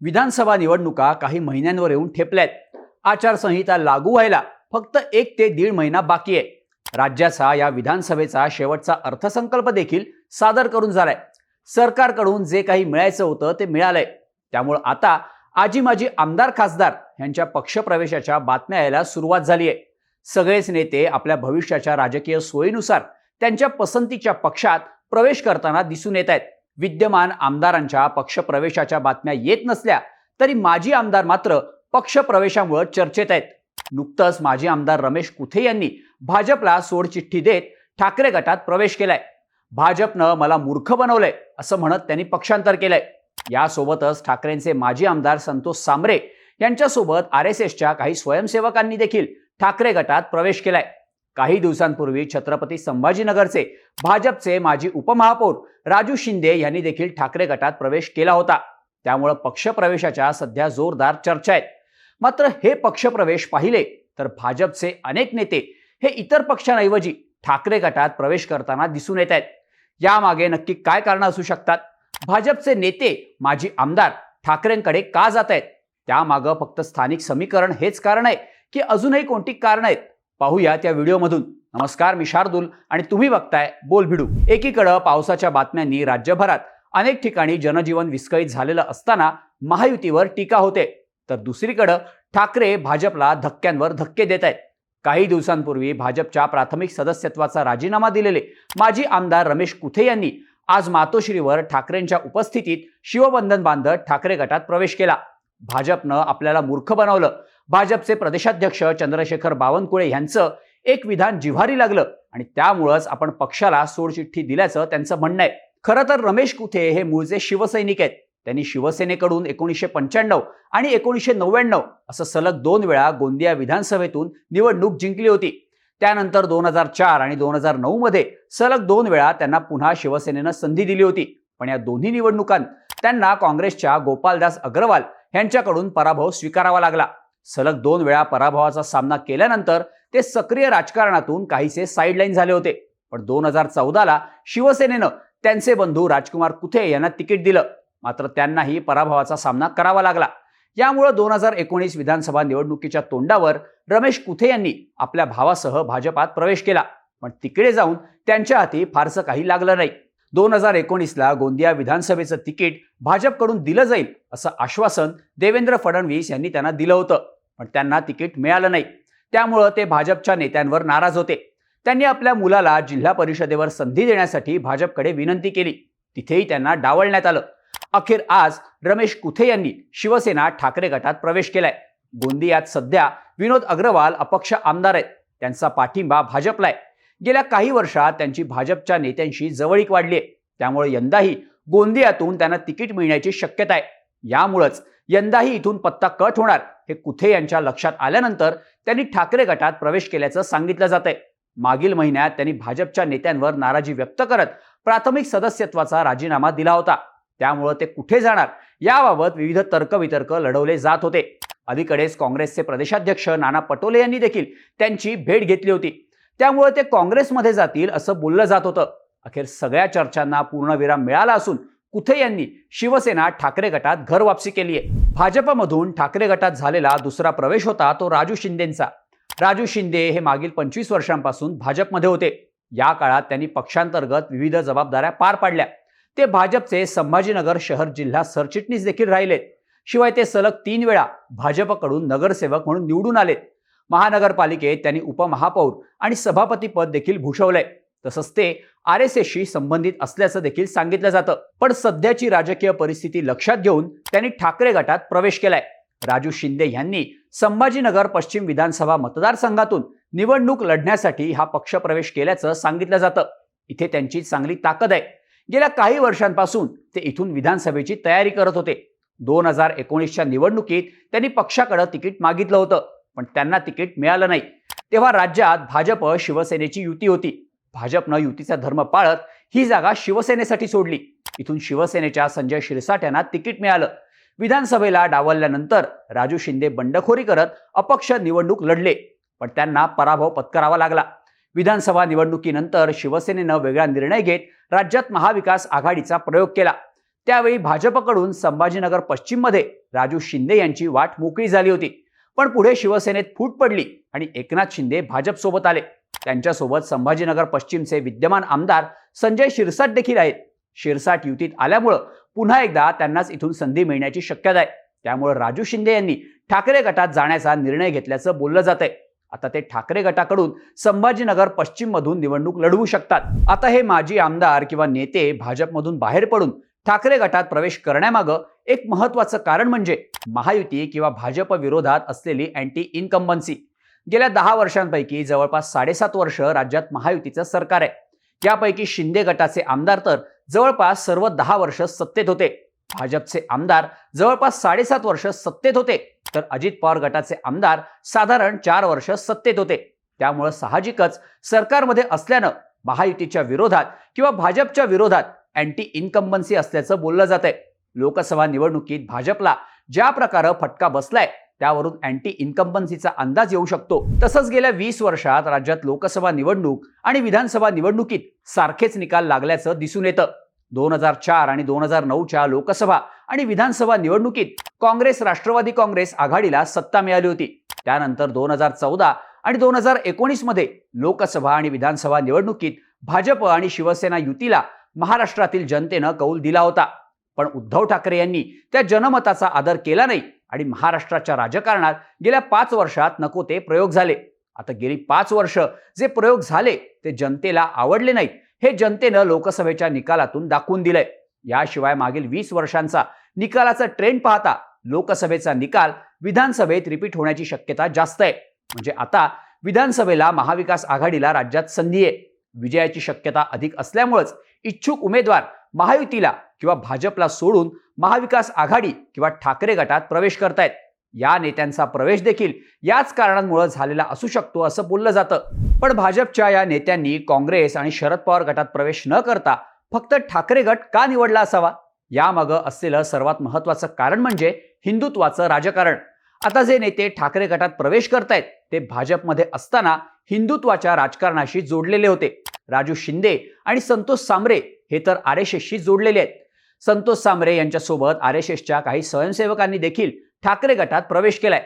विधानसभा निवडणुका काही महिन्यांवर येऊन ठेपल्यात. आचारसंहिता लागू व्हायला फक्त एक ते दीड महिना बाकी आहे. राज्याचा या विधानसभेचा शेवटचा अर्थसंकल्प देखील सादर करून झालाय. सरकारकडून जे काही मिळायचं होतं ते मिळालंय. त्यामुळं आता आजी माजी आमदार खासदार यांच्या पक्षप्रवेशाच्या बातम्या यायला सुरुवात झाली आहे. सगळेच नेते आपल्या भविष्याच्या राजकीय सोयीनुसार त्यांच्या पसंतीच्या पक्षात प्रवेश करताना दिसून येत आहेत. विद्यमान आमदारांच्या पक्षप्रवेशाच्या बातम्या येत नसल्या तरी माजी आमदार मात्र पक्षप्रवेशामुळे चर्चेत आहेत. नुकतंच माजी आमदार रमेश कुथे यांनी भाजपला सोडचिठ्ठी देत ठाकरे गटात प्रवेश केलाय. भाजपनं मला मूर्ख बनवलंय असं म्हणत त्यांनी पक्षांतर केलंय. यासोबतच ठाकरेंचे माजी आमदार संतोष सांबरे यांच्यासोबत आर एस एसच्या काही स्वयंसेवकांनी देखील ठाकरे गटात प्रवेश केलाय. काही दिवसांपूर्वी छत्रपती संभाजीनगरचे भाजपचे माजी उपमहापौर राजू शिंदे यांनी देखील ठाकरे गटात प्रवेश केला होता. त्यामुळं पक्षप्रवेशाच्या सध्या जोरदार चर्चा आहेत. मात्र हे पक्षप्रवेश पाहिले तर भाजपचे अनेक नेते हे इतर पक्षांऐवजी ठाकरे गटात प्रवेश करताना दिसून येत आहेत. यामागे नक्की काय कारण असू शकतात? भाजपचे नेते माजी आमदार ठाकरेंकडे का जात आहेत? त्यामागं फक्त स्थानिक समीकरण हेच कारण आहे की अजूनही कोणती कारण आहेत? पाहूया त्या व्हिडिओमधून. नमस्कार मी शार्दूल आणि तुम्ही बघताय बोल भिडू. एकीकडं पावसाच्या बातम्यांनी राज्यभरात अनेक ठिकाणी जनजीवन विस्कळीत झालेलं असताना महायुतीवर टीका होते. तर दुसरीकडं ठाकरे भाजपला धक्क्यांवर धक्के देत आहेत. काही दिवसांपूर्वी भाजपच्या प्राथमिक सदस्यत्वाचा राजीनामा दिलेले माजी आमदार रमेश कुथे यांनी आज मातोश्रीवर ठाकरेंच्या उपस्थितीत शिवबंधन बांधत ठाकरे गटात प्रवेश केला. भाजपनं आपल्याला मूर्ख बनवलं. भाजपचे प्रदेशाध्यक्ष चंद्रशेखर बावनकुळे यांचं एक विधान जिव्हारी लागलं आणि त्यामुळंच आपण पक्षाला सोडचिठ्ठी दिल्याचं त्यांचं म्हणणं आहे. खरं तर रमेश कुथे हे मूळचे शिवसैनिक आहेत. त्यांनी शिवसेनेकडून एकोणीसशे पंच्याण्णव आणि एकोणीसशे नव्याण्णव असं सलग दोन वेळा गोंदिया विधानसभेतून निवडणूक जिंकली होती. त्यानंतर दोन हजार चार आणि दोन हजार नऊ मध्ये सलग दोन वेळा त्यांना पुन्हा शिवसेनेनं संधी दिली होती. पण या दोन्ही निवडणुकांत त्यांना काँग्रेसच्या गोपालदास अग्रवाल यांच्याकडून पराभव स्वीकारावा लागला. सलग दोन वेळा पराभवाचा सामना केल्यानंतर ते सक्रिय राजकारणातून काहीसे साईडलाईन झाले होते. पण दोन हजार चौदाला शिवसेनेनं त्यांचे बंधू राजकुमार कुथे यांना तिकीट दिलं. मात्र त्यांनाही पराभवाचा सामना करावा लागला. यामुळे दोन हजार एकोणीस विधानसभा निवडणुकीच्या तोंडावर रमेश कुथे यांनी आपल्या भावासह भाजपात प्रवेश केला. पण तिकडे जाऊन त्यांच्या हाती फारसं काही लागलं नाही. दोन हजार एकोणीसला गोंदिया विधानसभेचं तिकीट भाजपकडून दिलं जाईल असं आश्वासन देवेंद्र फडणवीस यांनी त्यांना दिलं होतं. पण त्यांना तिकीट मिळालं नाही. त्यामुळं ते भाजपच्या नेत्यांवर नाराज होते. त्यांनी आपल्या मुलाला जिल्हा परिषदेवर संधी देण्यासाठी भाजपकडे विनंती केली. तिथेही त्यांना डावलण्यात आलं. अखेर आज रमेश कुथे यांनी शिवसेना ठाकरे गटात प्रवेश केलाय. गोंदियात सध्या विनोद अग्रवाल अपक्ष आमदार आहेत. त्यांचा पाठिंबा भाजपला आहे गेल्या काही वर्षात त्यांची भाजपच्या नेत्यांशी जवळीक वाढली आहे. त्यामुळे यंदाही गोंदियातून त्यांना तिकीट मिळण्याची शक्यता आहे. यामुळंच यंदाही इथून पत्ता कट होणार. हे कुथे यांच्या लक्षात आल्यानंतर त्यांनी ठाकरे गटात प्रवेश केल्याचं सांगितलं जात आहे मागील महिन्यात त्यांनी भाजपच्या नेत्यांवर नाराजी व्यक्त करत प्राथमिक सदस्यत्वाचा राजीनामा दिला होता. त्यामुळं ते कुठे जाणार? याबाबत विविध तर्कवितर्क लढवले जात होते. अलीकडेच काँग्रेसचे प्रदेशाध्यक्ष नाना पटोले यांनी देखील त्यांची भेट घेतली होती. त्यामुळे ते काँग्रेसमध्ये जातील असं बोललं जात होतं. अखेर सगळ्या चर्चांना पूर्णविराम मिळाला असून कुथे यांनी शिवसेना ठाकरे गटात घर वापसी केली आहे? भाजपमधून ठाकरे गटात झालेला दुसरा प्रवेश होता तो राजू शिंदेंचा. राजू शिंदे हे मागील पंचवीस वर्षांपासून भाजपमध्ये होते. या काळात त्यांनी पक्षांतर्गत विविध जबाबदाऱ्या पार पाडल्या. ते भाजपचे संभाजीनगर शहर जिल्हा सरचिटणीस देखील राहिलेत. शिवाय ते सलग तीन वेळा भाजपकडून नगरसेवक म्हणून निवडून आलेत. महानगरपालिकेत त्यांनी उपमहापौर आणि सभापती पद देखील भूषवलंय. तसंच ते आर एस एसशी संबंधित असल्याचं देखील सांगितलं जातं. पण सध्याची राजकीय परिस्थिती लक्षात घेऊन त्यांनी ठाकरे गटात प्रवेश केलाय. राजू शिंदे यांनी संभाजीनगर पश्चिम विधानसभा मतदारसंघातून निवडणूक लढण्यासाठी हा पक्ष प्रवेश केल्याचं सांगितलं जातं. इथे त्यांची चांगली ताकद आहे. गेल्या काही वर्षांपासून ते इथून विधानसभेची तयारी करत होते. दोन हजार एकोणीसच्या निवडणुकीत त्यांनी पक्षाकडे तिकीट मागितलं होतं पण त्यांना तिकीट मिळालं नाही. तेव्हा राज्यात भाजप शिवसेनेची युती होती. भाजपनं युतीचा धर्म पाळत ही जागा शिवसेनेसाठी सोडली. इथून शिवसेनेच्या संजय शिरसाट यांना तिकीट मिळालं. विधानसभेला डावलल्यानंतर राजू शिंदे बंडखोरी करत अपक्ष निवडणूक लढले पण त्यांना पराभव पत्करावा लागला. विधानसभा निवडणुकीनंतर शिवसेनेनं वेगळा निर्णय घेत राज्यात महाविकास आघाडीचा प्रयोग केला. त्यावेळी भाजपकडून संभाजीनगर पश्चिममध्ये राजू शिंदे यांची वाट मोकळी झाली होती. पण पुढे शिवसेनेत फूट पडली आणि एकनाथ शिंदे भाजपसोबत आले. त्यांच्यासोबत संभाजीनगर पश्चिमचे विद्यमान आमदार संजय शिरसाट देखील आहेत. शिरसाट युतीत आल्यामुळं पुन्हा एकदा त्यांनाच इथून संधी मिळण्याची शक्यता आहे. त्यामुळे राजू शिंदे यांनी ठाकरे गटात जाण्याचा निर्णय घेतल्याचं बोललं जात आहे आता ते ठाकरे गटाकडून संभाजीनगर पश्चिम मधून निवडणूक लढवू शकतात. आता हे माजी आमदार किंवा नेते भाजपमधून बाहेर पडून ठाकरे गटात प्रवेश करण्यामागं एक महत्वाचं कारण म्हणजे महायुती किंवा भाजप विरोधात असलेली अँटी इनकम्बन्सी गेल्या दहा वर्षांपैकी जवळपास साडेसात वर्ष राज्यात महायुतीचं सरकार आहे. यापैकी शिंदे गटाचे आमदार तर जवळपास सर्व दहा वर्ष सत्तेत होते. भाजपचे आमदार जवळपास साडेसात वर्ष सत्तेत होते. तर अजित पवार गटाचे आमदार साधारण चार वर्ष सत्तेत होते. त्यामुळं साहजिकच सरकारमध्ये असल्यानं महायुतीच्या विरोधात किंवा भाजपच्या विरोधात अँटी इन्कम्बन्सी असल्याचं बोललं जात आहे लोकसभा निवडणुकीत भाजपला ज्या प्रकारे फटका बसलाय त्यावरून अँटी इन्कम्पन्सीचा अंदाज येऊ शकतो. तसंच गेल्या वीस वर्षात राज्यात लोकसभा निवडणूक आणि विधानसभा निवडणुकीत सारखेच निकाल लागल्याचं दिसून येतं. दोन हजार चार आणि दोन हजार नऊच्या लोकसभा आणि विधानसभा निवडणुकीत काँग्रेस राष्ट्रवादी काँग्रेस आघाडीला सत्ता मिळाली होती. त्यानंतर दोन हजार चौदा आणि दोन हजार एकोणीसमध्ये लोकसभा आणि विधानसभा निवडणुकीत भाजप आणि शिवसेना युतीला महाराष्ट्रातील जनतेनं कौल दिला होता. पण उद्धव ठाकरे यांनी त्या जनमताचा आदर केला नाही. आणि महाराष्ट्राच्या राजकारणात गेल्या पाच वर्षात नको ते प्रयोग झाले. आता गेली पाच वर्ष जे प्रयोग झाले ते जनतेला आवडले नाहीत. हे जनतेनं लोकसभेच्या निकालातून दाखवून दिलंय. याशिवाय मागील वीस वर्षांचा निकालाचा ट्रेंड पाहता लोकसभेचा निकाल विधानसभेत रिपीट होण्याची शक्यता जास्त आहे. म्हणजे आता विधानसभेला महाविकास आघाडीला राज्यात संधी आहे. विजयाची शक्यता अधिक असल्यामुळेच इच्छुक उमेदवार महायुतीला किंवा भाजपला सोडून महाविकास आघाडी किंवा ठाकरे गटात प्रवेश करतायत. या नेत्यांचा प्रवेश देखील याच कारणांमुळे झालेला असू शकतो असं बोललं जातं. पण भाजपच्या या नेत्यांनी काँग्रेस आणि शरद पवार गटात प्रवेश न करता फक्त ठाकरे गट का निवडला असावा? यामागं असलेलं सर्वात महत्वाचं कारण म्हणजे हिंदुत्वाचं राजकारण. आता जे नेते ठाकरे गटात प्रवेश करतायत ते भाजपमध्ये असताना हिंदुत्वाच्या राजकारणाशी जोडलेले होते. राजू शिंदे आणि संतोष सांबरे हे तर आर जोडलेले आहेत. संतोष सांबरे यांच्यासोबत आर एस एसच्या काही स्वयंसेवकांनी देखील ठाकरे गटात प्रवेश केलाय.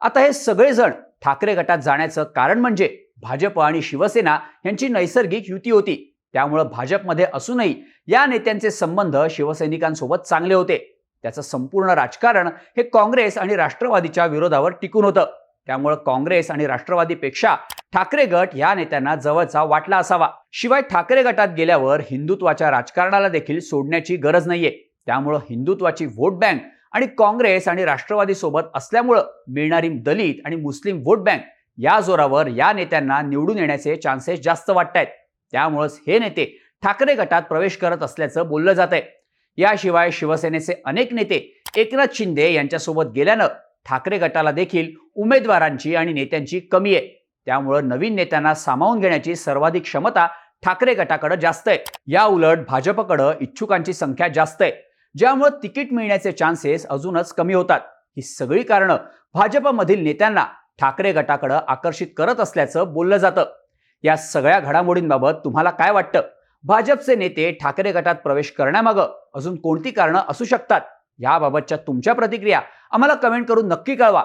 आता हे सगळेजण ठाकरे गटात जाण्याचं कारण म्हणजे भाजप आणि शिवसेना यांची नैसर्गिक युती होती. त्यामुळं भाजपमध्ये असूनही या नेत्यांचे संबंध शिवसैनिकांसोबत चांगले होते. त्याचं संपूर्ण राजकारण हे काँग्रेस आणि राष्ट्रवादीच्या विरोधावर टिकून होतं. त्यामुळं काँग्रेस आणि राष्ट्रवादीपेक्षा ठाकरे गट या नेत्यांना जवळचा वाटला असावा. शिवाय ठाकरे गटात गेल्यावर हिंदुत्वाच्या राजकारणाला देखील सोडण्याची गरज नाहीये. त्यामुळं हिंदुत्वाची व्होट बँक आणि काँग्रेस आणि राष्ट्रवादी सोबत असल्यामुळं मिळणारी दलित आणि मुस्लिम व्होट बँक या जोरावर या नेत्यांना निवडून येण्याचे चान्सेस जास्त वाटत आहेत त्यामुळंच हे नेते ठाकरे गटात प्रवेश करत असल्याचं बोललं जात आहे याशिवाय शिवसेनेचे अनेक नेते एकनाथ शिंदे यांच्यासोबत गेल्यानं ठाकरे गटाला देखील उमेदवारांची आणि नेत्यांची कमी आहे. त्यामुळं नवीन नेत्यांना सामावून घेण्याची सर्वाधिक क्षमता ठाकरे गटाकडे जास्त आहे. या उलट भाजपकडं इच्छुकांची संख्या जास्त आहे. ज्यामुळं तिकीट मिळण्याचे चान्सेस अजूनच कमी होतात. ही सगळी कारणं भाजपमधील नेत्यांना ठाकरे गटाकडं आकर्षित करत असल्याचं बोललं जातं. या सगळ्या घडामोडींबाबत तुम्हाला काय वाटतं? भाजपचे नेते ठाकरे गटात प्रवेश करण्यामागं अजून कोणती कारणं असू शकतात? याबाबतच्या तुमच्या प्रतिक्रिया आम्हाला कमेंट करून नक्की कळवा.